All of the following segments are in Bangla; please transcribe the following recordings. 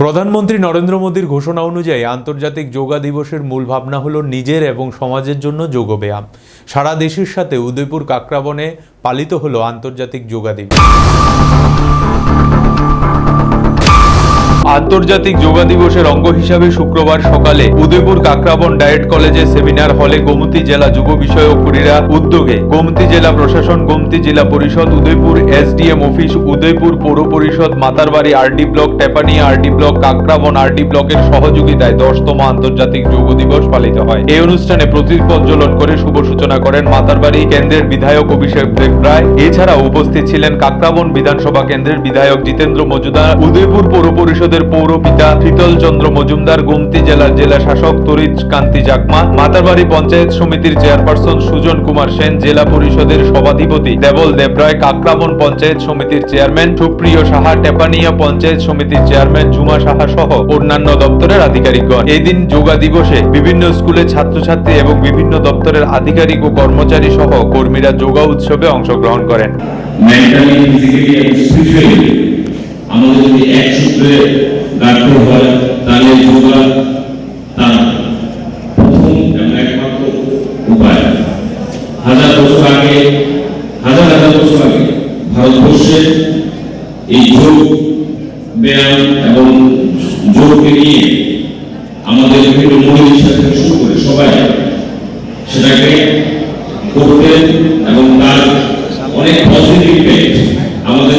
প্রধানমন্ত্রী নরেন্দ্র মোদীর ঘোষণা অনুযায়ী আন্তর্জাতিক যোগা দিবসের মূল ভাবনা হল নিজের এবং সমাজের জন্য যোগব্যায়াম। সারা দেশের সাথে উদয়পুর কাকরাবনে পালিত হলো আন্তর্জাতিক যোগা দিবস। আন্তর্জাতিক যোগা দিবসের অঙ্গ হিসাবে শুক্রবার সকালে Udaipur Kakraban diet college seminar হলে গোমতী জেলা যুব বিষয়ক ক্রীড়া উদ্যোগে গোমতী জেলা প্রশাসন, গোমতী জেলা পরিষদ, উদয়পুর এসডিএম অফিস, উদয়পুর পৌর পরিষদ, Matarbari RD block, Tepania RD block, Kakraban RD ব্লকের সহযোগিতায় দশতম আন্তর্জাতিক যোগ দিবস পালিত হয়। এই অনুষ্ঠানে প্রতীক প্রজ্বলন করে শুভ সূচনা করেন মাতারবাড়ি কেন্দ্রের বিধায়ক অভিষেক দেব রায়। এছাড়াও উপস্থিত ছিলেন কাকরাবন বিধানসভা কেন্দ্রের বিধায়ক জিতেন্দ্র মজুমদার, উদয়পুর পৌর পরিষদের পৌর পিতা শীতল চন্দ্র মজুমদার, গোমতী জেলার জেলা শাসক তরিজ কান্তি জাকমা, মাতারবাড়ি পঞ্চায়েত সমিতির চেয়ারপারসন সুজন কুমার সেন, জেলা পরিষদের সভাধিপতি দেবল দেবরায় কাকরাবন পঞ্চায়েত সমিতির চেয়ারম্যান সুপ্রিয় সাহা, টেপানিয়া পঞ্চায়েত সমিতির চেয়ারম্যান ঝুমা সাহা সহ অন্যান্য দপ্তরের আধিকারিকগণ। এই দিন যোগা দিবসে বিভিন্ন স্কুলে ছাত্রছাত্রী এবং বিভিন্ন দপ্তরের আধিকারিক ও কর্মচারী সহ কর্মীরা যোগা উৎসবে অংশগ্রহণ করেন। এই যোগ ব্যায়াম এবং যোগকে নিয়ে আমাদের বিভিন্ন মহিলা থেকে শুরু করে সবাই সেটাকে করতেন এবং তার অনেক পজিটিভ ইফেক্ট আমাদের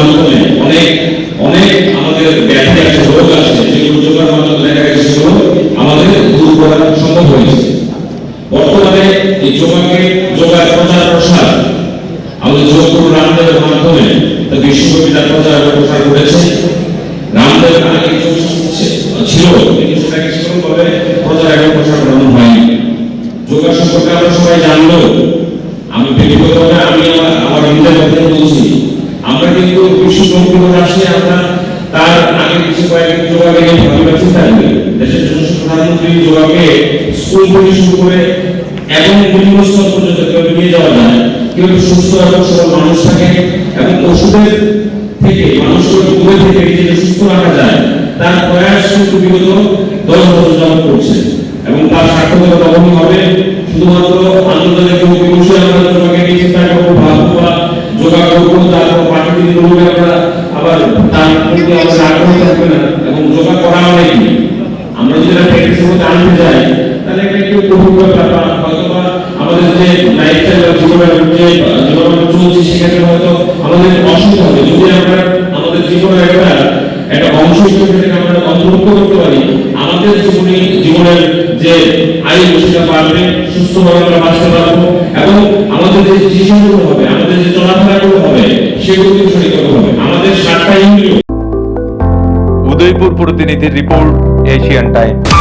মাধ্যমে অনেক অনেক আমাদের ব্যাধি আছে রোগ আছে যেগুলো যোগের মাধ্যমে সেগুলো আমাদের দূর করা সম্ভব হয়েছে। বর্তমানে এই যোগাকে যোগার প্রচার প্রসার, আমাদের যোগগুরু রামদেবের মাধ্যমে তা বিশ্বব্যাপী তার প্রচার প্রসার করেছে রামদেব ছিল সেরকমভাবে প্রচার এবং প্রসার করানো হয়নি। যোগা সম্পর্কে আমরা সবাই জানলো, আমি ব্যক্তিগতভাবে আমি আমার আমার নিজের মধ্যে বলছি আমরা কিন্তু বিশ্ব সম্পূর্ণ রাষ্ট্রে আমরা তার আগে কিছু কয়েকদিন যোগাকে নিয়ে ভাবিবার দেশের যশস্বী প্রধানমন্ত্রী যোগাকে স্কুল থেকে শুরু করে এবং বিভিন্ন স্তর পর্যন্ত কীভাবে নিয়ে যাওয়া যায় কীভাবে সুস্থ এবং সবল মানুষ থাকে এবং ওষুধের থেকে মানুষকে দূরে থেকে নিজেকে সুস্থ রাখা যায়, তার প্রয়াস কিন্তু বিগত দশ বছর যাবত করছে। এবং তার সার্থকতা তখনই হবে শুধুমাত্র আন্তর্জাতিক যোগ দিবসে আমরা যোগাকে নিয়ে চিন্তা করব ভাববো বা যোগা করব তারপর প্রাকৃতিক রোগে আমরা আবার তার প্রতি আমাদের আগ্রহ থাকবে না এবং যোগা আমরা যদি এটা প্র্যাকটিসের মধ্যে আনতে তাহলে একটু কঠিন ব্যাপার হয়তো আমাদের যে লাইফস্টাইল বা জীবনের যে জীবন চলছে সেক্ষেত্রে হয়তো আমাদের অসুবিধা হবে। যদি আমরা আমাদের জীবনের একটা একটা অংশ হিসেবে আমরা অন্তর্ভুক্ত করতে পারি, আমাদের জীবনে জীবনের যে আয়ু, সেটা বাড়বে, সুস্থভাবে আমরা বাঁচতে পারব এবং আমাদের যে ডিসিশনগুলো হবে, আমাদের যে চলাফেরাগুলো হবে, সেগুলো উদয়পুর প্রতিনিধির রিপোর্ট এশিয়ান টাইম